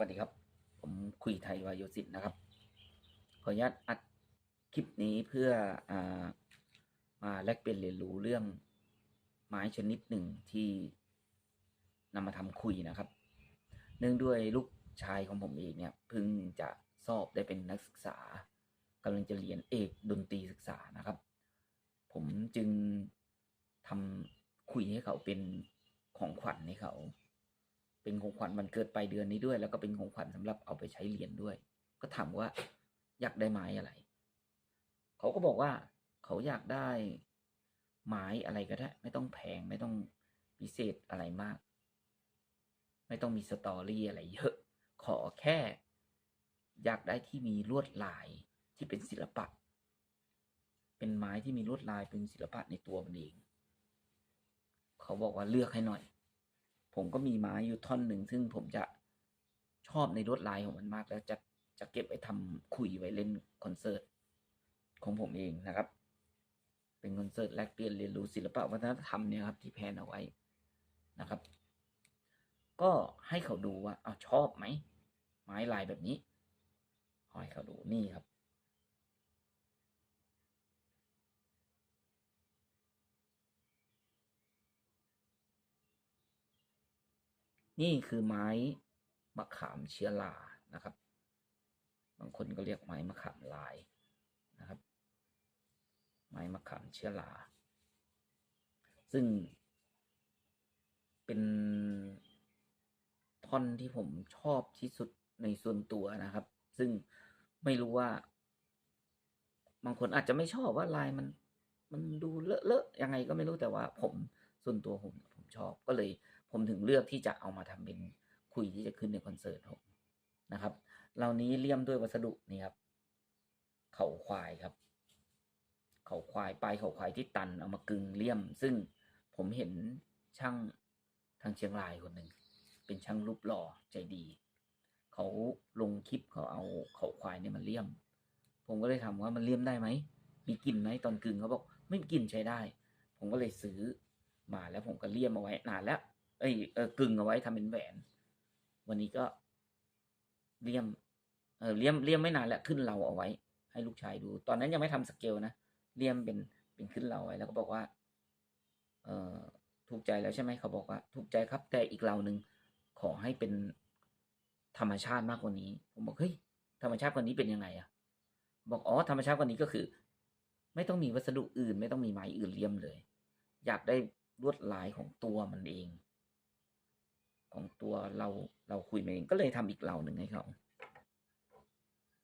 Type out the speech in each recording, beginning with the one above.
วัสดีครับ ผมคุยไทยวายโยสินนะครับ ขออนุญาตอัดคลิปนี้เพื่ออมาแลกเปลี่ยนเรียนรู้เรื่องไม้ชนิดหนึ่งที่นำมาทำคุยนะครับ เนื่องด้วยลูกชายของผมเองเนี่ยเพิ่งจะสอบได้เป็นนักศึกษากำลังจะเรียนเอกดนตรีศึกษานะครับ ผมจึงทำคุยให้เขาเป็นของขวัญให้เขา เป็นของขวัญวันเกิดปลายเดือนนี้ด้วย แล้วก็เป็นของขวัญสำหรับเอาไปใช้เรียนด้วย ก็ถามว่าอยากได้ไม้อะไร เขาก็บอกว่าเขาอยากได้ไม้อะไรก็ได้ ไม่ต้องแพงไม่ต้องพิเศษอะไรมาก ไม่ต้องมีสตอรี่อะไรเยอะ ขอแค่ อยากได้ที่มีลวดลายที่เป็นศิลปะ เป็นไม้ที่มีลวดลายเป็นศิลปะในตัวมันเอง เขาบอกว่าเลือกให้หน่อย ผมก็มีไม้อยู่ท่อนหนึ่งซึ่งผมจะชอบในลวดลายของมันมาก แล้วจะจะเก็บไว้ทำคุยไว้เล่นคอนเสิร์ตของผมเองนะครับ เป็นคอนเสิร์ตแลกเปลี่ยนเรียนรู้ศิลปะวัฒนธรรมเนี่ยครับ ที่แพนเอาไว้นะครับ ก็ให้เขาดูว่าเอาชอบไหมไม้ลายแบบนี้ให้เขาดูนี่ครับ นี่คือไม้มะขามเชื้อรานะครับ บางคนก็เรียกไม้มะขามลายนะครับ ไม้มะขามเชื้อราซึ่งเป็นท่อนที่ผมชอบที่สุดในส่วนตัวนะครับ ซึ่งไม่รู้ว่า บางคนอาจจะไม่ชอบว่าลายมัน มันดูเลอะเลอะยังไงก็ไม่รู้แต่ว่าผมส่วนตัวผมผมชอบก็เลย ผมถึงเลือกที่จะเอามาทำเป็นคุยที่จะขึ้นในคอนเสิร์ตผมนะครับ เหล่านี้เลี่ยมด้วยวัสดุนี่ครับ เขาควายครับ เขาควายปลายเขาควายที่ตันเอามากึงเลี่ยม ซึ่งผมเห็นช่างทางเชียงรายคนหนึ่งเป็นช่างรูปหล่อใจดีเขาลงคลิปเขาเอาเขาควายเนี่ยมาเลี่ยม ผมก็เลยถามว่ามันเลี่ยมได้ไหมมีกลิ่นไหมตอนกึงเขาบอกไม่มีกลิ่นใช้ได้ ผมก็เลยซื้อมาแล้วผมก็เลี่ยมเอาไว้นานแล้ว เอ้ยเออกึ่งเอาไว้ทำเป็นแหวน วันนี้ก็เลี่ยม เออเลี่ยมเลี่ยมไม่นานแล้วขึ้นเราเอาไว้ ให้ลูกชายดู ตอนนั้นยังไม่ทำสเกลนะเลี่ยมเป็นเป็นขึ้นเราไว้ แล้วก็บอกว่า เออถูกใจแล้วใช่ไหมเขาบอกว่า ถูกใจครับ แต่อีกเราหนึ่งขอให้เป็นธรรมชาติมากกว่านี้ ผมบอกเฮ้ยธรรมชาติกว่านี้เป็นยังไงอะบอกอ๋อธรรมชาติกว่านี้ก็คือ ไม่ต้องมีวัสดุอื่น ไม่ต้องมีไม้อื่นเลี่ยมเลย อยากได้ลวดลายของตัวมันเอง ของตัวเราเราคุยมาเองก็เลยทำอีกเหล่าหนึ่งให้เขา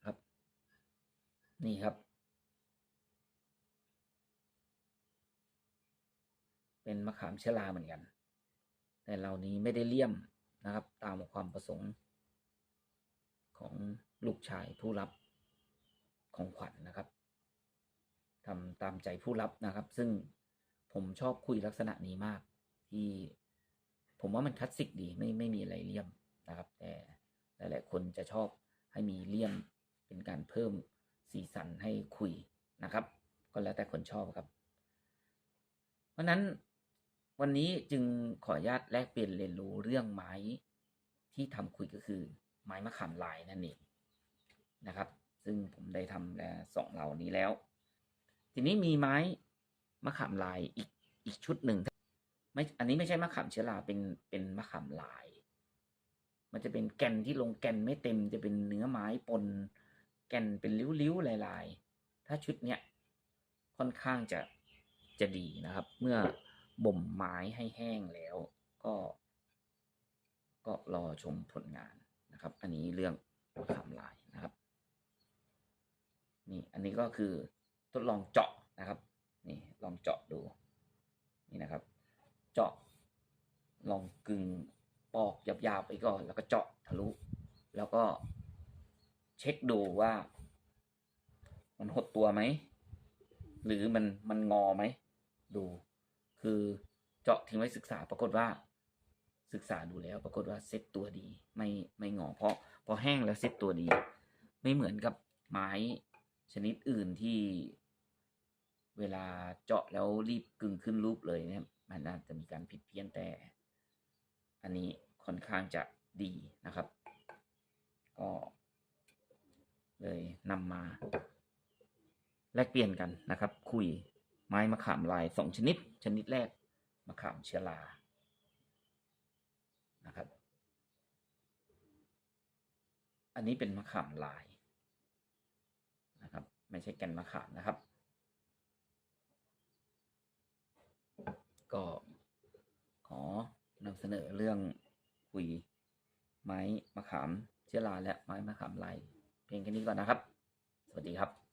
ครับ นี่ครับ เป็นมะขามเชอราเหมือนกัน แต่เหล่านี้ไม่ได้เลี่ยมนะครับ ตามความประสงค์ ของลูกชายผู้รับของขวัญนนะครับทำตามใจผู้รับนะครับ ซึ่งผมชอบคุยลักษณะนี้มากที่ ผมว่ามันคลาสสิกดีไม่ไม่มีอะไรเลี่ยมนะครับ แต่หลายๆคนจะชอบให้มีเลี่ยมเป็นการเพิ่มสีสันให้คุยนะครับ ก็แล้วแต่คนชอบครับ เพราะนั้นวันนี้จึงขออนุญาตแลกเปลี่ยนเรียนรู้เรื่องไม้ที่ทำคุยก็คือ ไม้มะขามลายนั่นเองนะครับ ซึ่งผมได้ทำแล้วสองเหล่านี้แล้ว ทีนี้มีไม้มะขามลายอีกอีกชุดหนึ่ง ไม่อันนี้ไม่ใช่มะขามเชื้อราเป็นเป็นมะขามลาย มันจะเป็นแก่นที่ลงแก่นไม่เต็มจะเป็นเนื้อไม้ปน แก่นเป็นริ้วๆลายๆ ถ้าชุดเนี้ยค่อนข้างจะจะดีนะครับ เมื่อบ่มไม้ให้แห้งแล้วก็ ก็รอชมผลงานนะครับ อันนี้เรื่องมะขามลายนะครับนี่อันนี้ก็คือทดลองเจาะนะครับ นี่ลองเจาะดูนี่นะครับ เจาะ ลองกึ่งปอกหยาบๆไปก่อน แล้วก็เจาะทะลุ แล้วก็เช็คดูว่า มันหดตัวไหม หรือมันมันงอไหม ดู คือเจาะทิ้งไว้ศึกษาปรากฏว่า ศึกษาดูแล้ว ปรากฏว่าเซ็ตตัวดี ไม่ไม่งอ เพราะพอแห้งแล้วเซ็ตตัวดี ไม่เหมือนกับไม้ชนิดอื่นที่เวลาเจาะแล้วรีบกึ่งขึ้นรูปเลยเนี่ยันน่าจะมีการผิดเพี้ยนแต่ อันนี้ค่อนข้างจะดีนะครับ ก็เลยนำมา แลกเปลี่ยนกันนะครับ คุยไม้มะขามลายสองชนิด ชนิดแรกมะขามเชื้อรานะครับ อันนี้เป็นมะขามลายนะครับ ไม่ใช่แก่นมะขามนะครับ ก็ขอนำเสนอเรื่องคุยไม้มะขามเชื้อราและไม้มะขามลายเพียงแค่นี้ก่อนนะครับ สวัสดีครับ